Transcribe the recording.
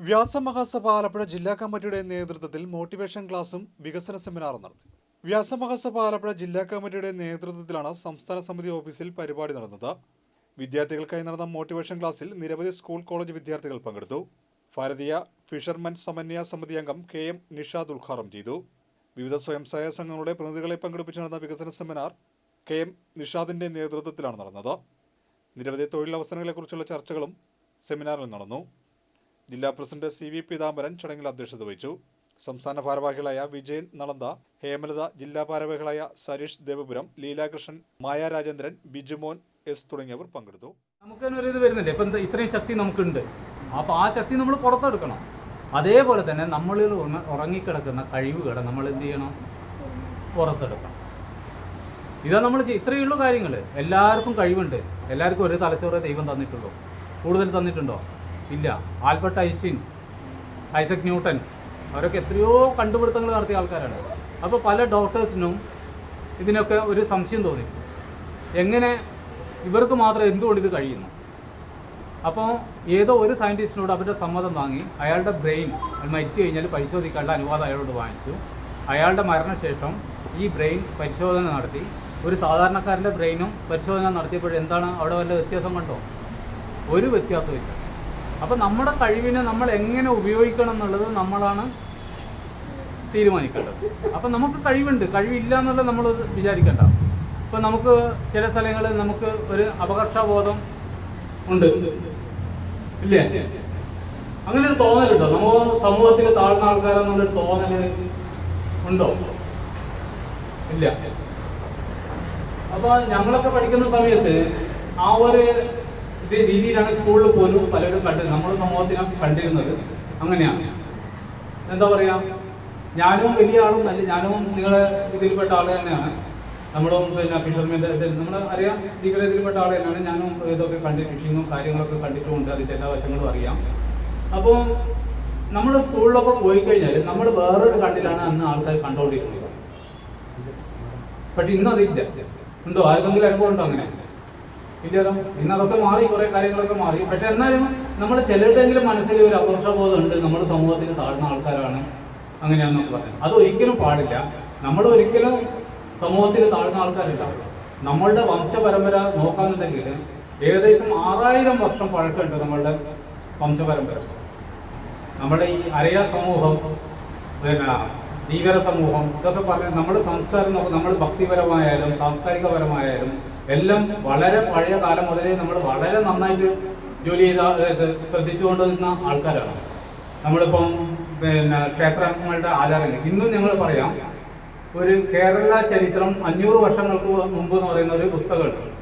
വ്യാസമഹാസഭ ആലപ്പുഴ ജില്ലാ കമ്മിറ്റിയുടെ നേതൃത്വത്തിൽ മോട്ടിവേഷൻ ക്ലാസും വികസന സെമിനാറും നടത്തി. വ്യാസമഹാസഭ ആലപ്പുഴ ജില്ലാ കമ്മിറ്റിയുടെ നേതൃത്വത്തിലാണ് സംസ്ഥാന സമിതി ഓഫീസിൽ പരിപാടി നടന്നത്. വിദ്യാർത്ഥികൾക്കായി നടന്ന മോട്ടിവേഷൻ ക്ലാസ്സിൽ നിരവധി സ്കൂൾ കോളേജ് വിദ്യാർത്ഥികൾ പങ്കെടുത്തു. ഭാരതീയ ഫിഷർമെൻ സമന്വയ സമിതി അംഗം കെ എം നിഷാദ് ഉദ്ഘാടനം ചെയ്തു. വിവിധ സ്വയം സഹായ സംഘങ്ങളുടെ പ്രതിനിധികളെ പങ്കെടുപ്പിച്ച് നടന്ന വികസന സെമിനാർ കെ എം നിഷാദിന്റെ നേതൃത്വത്തിലാണ് നടന്നത്. നിരവധി തൊഴിലവസരങ്ങളെക്കുറിച്ചുള്ള ചർച്ചകളും സെമിനാറിൽ നടന്നു. ജില്ലാ പ്രസിഡന്റ് സി വി പീതാംബരൻ ചടങ്ങിൽ അധ്യക്ഷത വഹിച്ചു. സംസ്ഥാന ഭാരവാഹികളായ വിജയൻ നളന്ത ഹേമലത ജില്ലാ ഭാരവാഹികളായ സരീഷ് ദേവപുരം ലീലാകൃഷ്ണൻ മായ രാജേന്ദ്രൻ ബിജുമോൻ എസ് തുടങ്ങിയവർ പങ്കെടുത്തു. നമുക്ക് ഒരു ഇത് വരുന്നില്ല? ഇപ്പം ഇത്രയും ശക്തി നമുക്കുണ്ട്. അപ്പോൾ ആ ശക്തി നമ്മൾ പുറത്തെടുക്കണം. അതേപോലെ തന്നെ നമ്മളിൽ ഉറങ്ങിക്കിടക്കുന്ന കഴിവുകളെ നമ്മൾ എന്ത് ചെയ്യണം? പുറത്തെടുക്കണം. ഇതാ നമ്മൾ ചെയ്യ- ഇത്രയേ ഉള്ളൂ കാര്യങ്ങൾ എല്ലാവർക്കും കഴിവുണ്ട്. എല്ലാവർക്കും ഒരു തലച്ചോറ് ദൈവം തന്നിട്ടുള്ളൂ. കൂടുതൽ തന്നിട്ടുണ്ടോ? ഇല്ല. Albert Einstein Isaac Newton. അവരൊക്കെ എത്രയോ കണ്ടുപിടുത്തങ്ങൾ നടത്തിയ ആൾക്കാരാണ്. അപ്പോൾ പല ഡോക്ടേഴ്സിനും ഇതിനൊക്കെ ഒരു സംശയം തോന്നി. എങ്ങനെ ഇവർക്ക് മാത്രം എന്തുകൊണ്ട് ഇത് കഴിയുന്നു? അപ്പോൾ ഏതോ ഒരു സയന്റിസ്റ്റിനോട് അവരുടെ സമ്മതം വാങ്ങി അയാളുടെ ബ്രെയിൻ മരിച്ചു കഴിഞ്ഞാൽ പരിശോധിക്കാനുള്ള അനുവാദം അയാളോട് വാങ്ങിച്ചു. അയാളുടെ മരണശേഷം ഈ ബ്രെയിൻ പരിശോധന നടത്തി. ഒരു സാധാരണക്കാരന്റെ ബ്രെയിനും പരിശോധന നടത്തിയപ്പോൾ എന്താണ് അവിടെ വല്ല വ്യത്യാസം കണ്ടോ? ഒരു വ്യത്യാസമില്ല അപ്പോൾ നമ്മുടെ കഴിവിനെ നമ്മൾ എങ്ങനെ ഉപയോഗിക്കണം എന്നുള്ളത് നമ്മളാണ് തീരുമാനിക്കേണ്ടത്. അപ്പം നമുക്ക് കഴിവുണ്ട്. കഴിവില്ല എന്നുള്ളത് നമ്മൾ വിചാരിക്കണ്ട. ഇപ്പം നമുക്ക് ചില സ്ഥലങ്ങളിൽ നമുക്ക് ഒരു അപകർഷബോധം ഉണ്ട്. ഇല്ലേ? അങ്ങനെ ഒരു തോന്നലുണ്ടോ നമ്മൾ സമൂഹത്തിൽ താഴ്ന്ന ആൾക്കാരെന്നുള്ളൊരു തോന്നൽ ഉണ്ടോ? ഇല്ല. അപ്പോൾ ഞങ്ങളൊക്കെ പഠിക്കുന്ന സമയത്ത് ആ ഒരു ഇത് രീതിയിലാണ് സ്കൂളിൽ പോലും പലരും കണ്ടത് നമ്മുടെ സമൂഹത്തിനെ കണ്ടിരുന്നത്. അങ്ങനെയാണ്. എന്താ പറയാ? ഞാനും വലിയ ആളും നല്ല ഞാനും നിങ്ങളെ ഇതിൽപ്പെട്ട ആൾ തന്നെയാണ്. നമ്മളും പിന്നെ ഫിഷർമെന്റെ നമ്മൾ അറിയാം നിങ്ങളെ ഇതിൽപ്പെട്ട ആൾ തന്നെയാണ്. ഞാനും ഇതൊക്കെ കണ്ട് ഫിഷിങ്ങും കാര്യങ്ങളൊക്കെ കണ്ടിട്ടുമുണ്ട്. അതിന്റെ എല്ലാ വശങ്ങളും അറിയാം. അപ്പോൾ നമ്മൾ സ്കൂളിലൊക്കെ പോയി കഴിഞ്ഞാൽ നമ്മൾ വേറൊരു കണ്ടിലാണ് അന്ന് ആൾക്കാർ കണ്ടുകൊണ്ടിരുന്നത് പക്ഷെ ഇന്നതില്ല എന്തോ ആർക്കെങ്കിലും അനുഭവം ഉണ്ടോ അങ്ങനെ? ഇല്ലല്ലോ ഇന്ന് അതൊക്കെ മാറി കുറെ കാര്യങ്ങളൊക്കെ മാറി. പക്ഷെ എന്നാലും നമ്മൾ ചിലരുടെങ്കിലും മനസ്സിൽ ഒരു അപകർഷബോധം ഉണ്ട് നമ്മുടെ സമൂഹത്തിൽ താഴ്ന്ന ആൾക്കാരാണ്. അങ്ങനെയാണെന്നൊക്കെ പറയുന്നത്. അത് ഒരിക്കലും പാടില്ല. നമ്മൾ ഒരിക്കലും സമൂഹത്തിൽ താഴ്ന്ന ആൾക്കാരില്ല. നമ്മളുടെ വംശപരമ്പര നോക്കാന്നുണ്ടെങ്കിൽ ഏകദേശം ആറായിരം വർഷം പഴക്കമുണ്ട് നമ്മളുടെ വംശപരമ്പര. നമ്മുടെ ഈ അരയ സമൂഹം പിന്നെ ധീവര സമൂഹം ഇതൊക്കെ പറഞ്ഞ നമ്മുടെ സംസ്കാരം നോക്കും നമ്മൾ ഭക്തിപരമായാലും സാംസ്കാരികപരമായാലും എല്ലാം വളരെ പഴയ കാലം മുതലേ നമ്മൾ വളരെ നന്നായിട്ട് ജോലി ചെയ്ത അതായത് ശ്രദ്ധിച്ചുകൊണ്ടിരുന്ന ആൾക്കാരാണ്. നമ്മളിപ്പം പിന്നെ ക്ഷേത്രങ്ങളുടെ ആചാരങ്ങൾ. ഇന്നും ഞങ്ങൾ പറയാം ഒരു കേരള ചരിത്രം അഞ്ഞൂറ് വർഷങ്ങൾക്ക് മുമ്പ് എന്ന് പറയുന്ന ഒരു പുസ്തകമുണ്ട്.